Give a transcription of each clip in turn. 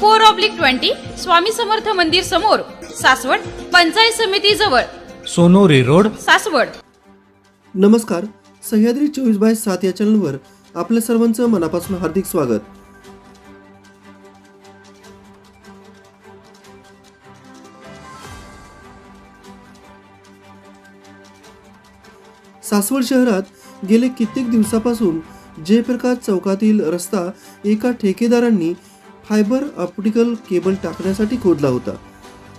four oblique twenty Swami Samarth मंदिर समोर सासवड पंचायत समिती जवळ. सोनोरी रोड. सासवड. नमस्कार सह्याद्री चोवीस बाय सात या चॅनलवर आपल्या सर्वांचं मनापासून हार्दिक स्वागत. सासवड शहरात गेले कित्येक दिवसापासून जयप्रकाश चौकातील रस्ता एका ठेकेदारांनी फायबर ऑप्टिकल केबल टाकण्यासाठी खोदला होता.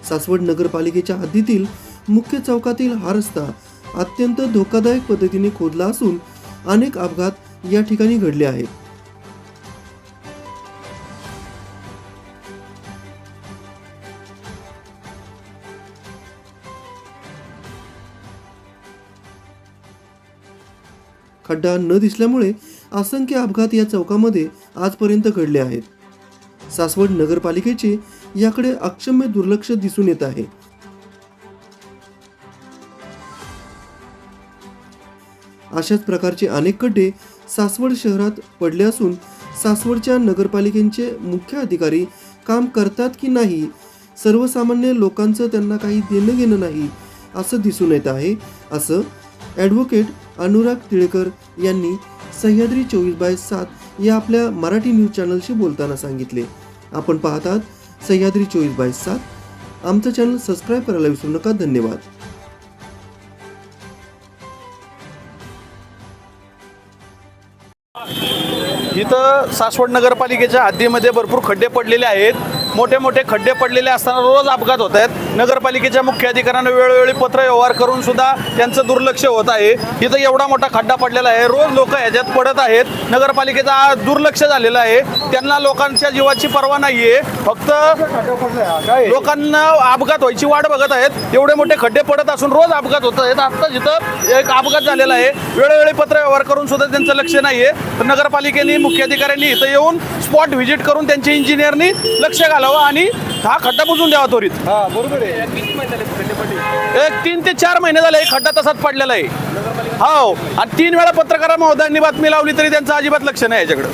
सासवड नगरपालिकेच्या हद्दीतील मुख्य चौकातील हा रस्ता अत्यंत धोकादायक पद्धतीने खोदला असून अनेक अपघात या ठिकाणी घडले आहेत. खड्डा न दिसल्यामुळे असंख्य अपघात या चौकामध्ये आजपर्यंत घडले आहेत. सासवड नगरपालिकेचे याकडे अक्षम्य दुर्लक्ष दिसून येत आहे. अशाच प्रकारचे अनेक खड्डे सासवड शहरात पडले असून सासवडच्या नगरपालिकेचे मुख्य अधिकारी काम करतात की नाही सर्वसामान्य लोकांचं त्यांना काही देणं घेणं नाही असं दिसून येत आहे असं ॲडव्होकेट अनुराग तिळकर यांनी सह्याद्री चोवीस बाय सात या आपल्या मराठी न्यूज चॅनलशी बोलताना सांगितले. आपण पाहतात सह्याद्री चोवीस बाय सात. आमचं चॅनल सबस्क्राईब करायला विसरू नका. धन्यवाद. इथं सासवड नगरपालिकेच्या हद्दीमध्ये भरपूर खड्डे पडलेले आहेत. मोठे मोठे खड्डे पडलेले असताना रोज अपघात होत आहेत. नगरपालिकेच्या मुख्य अधिकाऱ्यांना वेळोवेळी पत्र व्यवहार करून सुद्धा त्यांचं दुर्लक्ष होत आहे. इथं एवढा मोठा खड्डा पडलेला आहे. रोज लोक ह्याच्यात पडत आहेत. नगरपालिकेचा आज दुर्लक्ष झालेलं आहे. त्यांना लोकांच्या जीवाची पर्वा नाही आहे फक्त लोकांना अपघात व्हायची वाट बघत आहेत. एवढे मोठे खड्डे पडत असून रोज अपघात होत आहेत. आता जिथं एक अपघात झालेला आहे वेळोवेळी पत्र व्यवहार करून सुद्धा त्यांचं लक्ष नाही आहे तर नगरपालिकेने मुख्य अधिकाऱ्यांनी इथं येऊन स्पॉट व्हिजिट करून त्यांच्या इंजिनियरनी लक्ष घालावं आणि हा खड्डा बुजून द्यावा त्वरित. बरोबर आहे. एक तीन ते चार महिने झाले एक खड्डा तसाच पडलेला आहे. हो आणि तीन वेळा पत्रकार महोदयांनी बातमी लावली तरी त्यांचं अजिबात लक्ष नाही याच्याकडे.